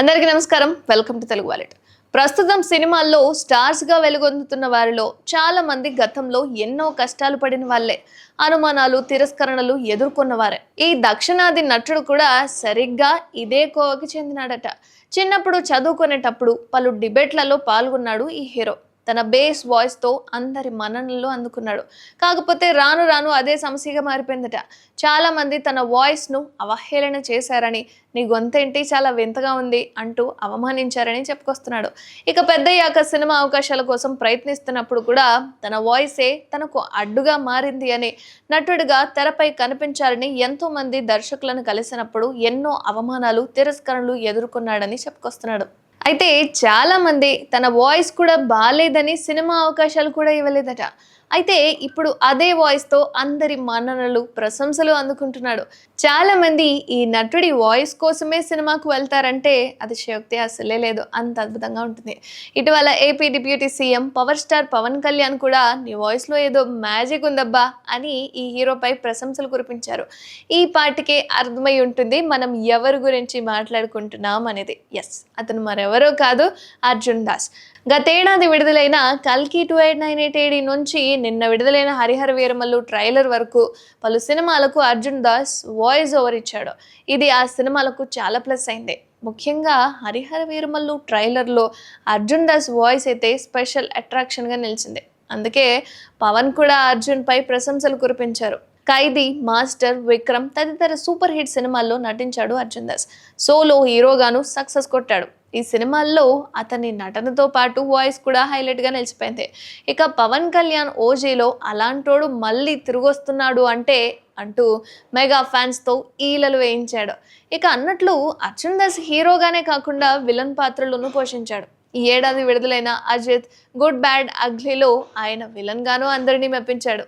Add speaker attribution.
Speaker 1: అందరికీ నమస్కారం. Welcome to Telugu wallet. ప్రస్తుతం సినిమాల్లో స్టార్స్గా వెలుగొందుతున్న వారిలో చాలా మంది గతంలో ఎన్నో కష్టాలు పడిన వాళ్ళే. అనుమానాలు తిరస్కరణలు ఎదుర్కొన్న వారే. ఈ దక్షిణాది నటుడు కూడా సరిగ్గా ఇదే కోవకి చెందినాడట. చిన్నప్పుడు చదువుకునేటప్పుడు పలు డిబేట్లలో పాల్గొన్నాడు ఈ హీరో. తన బేస్ వాయిస్తో అందరి మన్ననలు అందుకున్నాడు. కాకపోతే రాను రాను అదే సమస్యగా మారిపోయిందట. చాలామంది తన వాయిస్ను అవహేళన చేశారని నీ గొంతేంటి చాలా వింతగా ఉంది అంటూ అవమానించారని చెప్పుకొస్తున్నాడు. ఇక పెద్దయ్యాక సినిమా అవకాశాల కోసం ప్రయత్నిస్తున్నప్పుడు కూడా తన వాయిసే తనకు అడ్డుగా మారింది అని నటుడిగా తెరపై కనిపించారని ఎంతోమంది దర్శకులను కలిసినప్పుడు ఎన్నో అవమానాలు తిరస్కరణలు ఎదుర్కొన్నాడని చెప్పుకొస్తున్నాడు. అయితే చాలా మంది తన వాయిస్ కూడా బాగాలేదని సినిమా అవకాశాలు కూడా ఇవ్వలేదట. అయితే ఇప్పుడు అదే వాయిస్తో అందరి మన్ననలు ప్రశంసలు అందుకుంటున్నాడు. చాలా మంది ఈ నటుడి వాయిస్ కోసమే సినిమాకు వెళ్తారంటే అది శక్తి అసలే లేదు. అంత అద్భుతంగా ఉంటుంది. ఇటీవల AP deputy CM power star Pawan Kalyan కూడా నీ వాయిస్లో ఏదో మ్యాజిక్ ఉందబ్బా అని ఈ హీరోపై ప్రశంసలు కురిపించారు. ఈ పాటికే అర్థమై ఉంటుంది మనం ఎవరి గురించి మాట్లాడుకుంటున్నాం అనేది. ఎస్ అతను మరెవరో కాదు అర్జున్ దాస్. గతేడాది విడుదలైన కల్కి two eight nine eight A D నుంచి నిన్న విడుదలైన హరిహర వీరమల్లు ట్రైలర్ వరకు పలు సినిమాలకు అర్జున్ దాస్ వాయిస్ ఓవర్ ఇచ్చాడు. ఇది ఆ సినిమాలకు చాలా ప్లస్ అయింది. ముఖ్యంగా హరిహర వీరమల్లు ట్రైలర్లో అర్జున్ దాస్ వాయిస్ అయితే స్పెషల్ అట్రాక్షన్గా నిలిచింది. అందుకే పవన్ కూడా అర్జున్పై ప్రశంసలు కురిపించారు. ఖైదీ మాస్టర్ విక్రమ్ తదితర సూపర్ హిట్ సినిమాల్లో నటించాడు అర్జున్ దాస్. సోలో హీరోగాను సక్సెస్ కొట్టాడు. ఈ సినిమాల్లో అతని నటనతో పాటు వాయిస్ కూడా హైలైట్గా నిలిచిపోయింది. ఇక పవన్ కళ్యాణ్ ఓజీలో అలాంటోడు మళ్ళీ తిరిగొస్తున్నాడు అంటే అంటూ మెగా ఫ్యాన్స్తో ఈలలు వేయించాడు. ఇక అన్నట్లు అర్జున్ దాస్ హీరోగానే కాకుండా విలన్ పాత్రలను పోషించాడు. ఈ ఏడాది విడుదలైన అజిత్ గుడ్ బ్యాడ్ అగ్లీలో ఆయన విలన్గాను అందరినీ మెప్పించాడు.